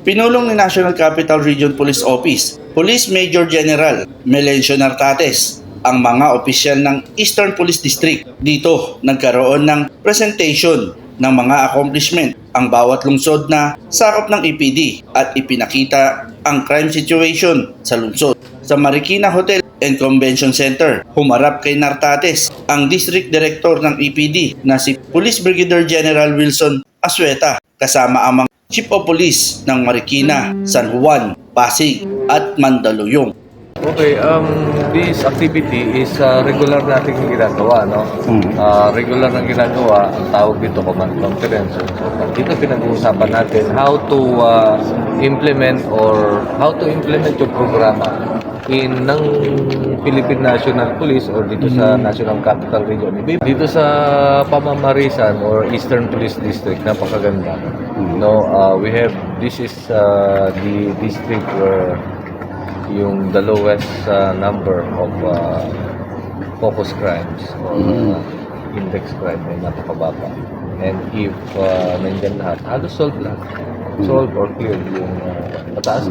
Pinulong ni National Capital Region Police Office, Police Major General Melencio Nartates, ang mga opisyal ng Eastern Police District. Dito nagkaroon ng presentation ng mga accomplishment ang bawat lungsod na sakop ng EPD at ipinakita ang crime situation sa lungsod. Sa Marikina Hotel and Convention Center, humarap kay Nartates ang District Director ng EPD na si Police Brigadier General Wilson Asueta kasama ang mga Chief of Police ng Marikina, San Juan, Pasig at Mandaluyong. Okay, um, this activity is uh, regular nating ginagawa, no? Uh, regular na ginagawa, ang tawag dito command conference. So, dito pinag-uusapan natin how to uh, implement or how to implement yung programa in ng Philippine National Police or dito sa National Capital Region. Dito sa pamamarisan or Eastern Police District, napakaganda. No, uh, we have this is uh, the district where yung the lowest uh, number of uh, focus crimes or uh, index crime ay napakababa. And if uh, nandyan lahat, halos solve lahat. Solve or clear yung uh, mataas,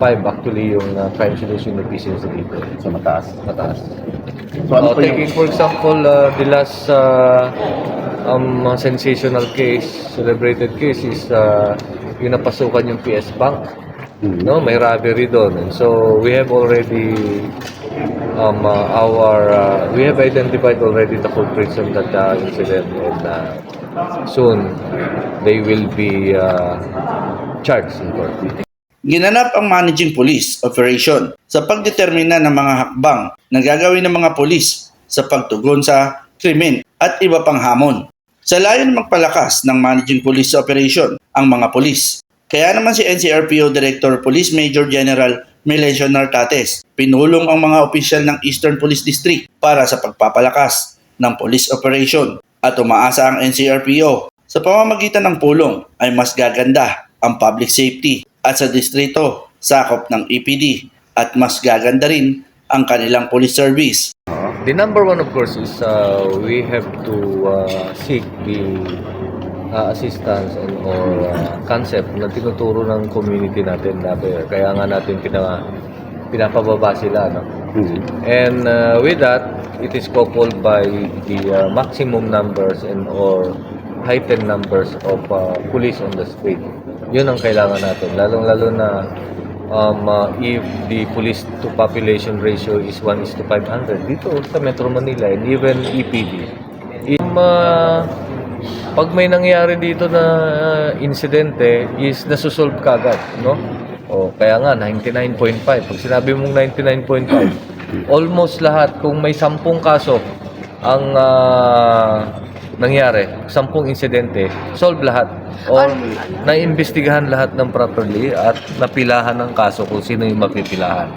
99.5 actually yung uh, crime solution efficiency dito. Sa mataas. Mataas. So ano Uh, yung... taking for example, uh, the last uh, um, uh, sensational case, celebrated case is uh, yung napasukan yung PS Bank. No, may robbery doon. And so we have already um, uh, our uh, we have identified already the culprits of that uh, incident and uh, soon they will be uh, charged in court. Ginanap ang managing police operation sa pagdetermina ng mga hakbang na gagawin ng mga polis sa pagtugon sa krimen at iba pang hamon. Sa layon magpalakas ng managing police operation ang mga polis. Kaya naman si NCRPO Director Police Major General Melencio Nartates pinulong ang mga opisyal ng Eastern Police District para sa pagpapalakas ng police operation at umaasa ang NCRPO sa pamamagitan ng pulong ay mas gaganda ang public safety at sa distrito sakop ng EPD at mas gaganda rin ang kanilang police service. The number one, of course, is uh, we have to uh, seek the uh, assistance and or uh, concept na tinuturo ng community natin. Na, kaya nga natin pina, pinapababa sila. No? And uh, with that, it is coupled by the uh, maximum numbers and or heightened numbers of uh, police on the street. Yun ang kailangan natin. Lalong-lalo na um, uh, if the police to population ratio is 1 is to 500 dito sa Metro Manila and even EPD. Um, uh, pag may nangyari dito na uh, insidente is nasusolve kagad, no? O kaya nga 99.5. Pag sinabi mong 99.5, almost lahat kung may 10 kaso ang ah, nangyari, 10 insidente, solve lahat or naimbestigahan lahat ng properly at napilahan ng kaso kung sino yung mapipilahan.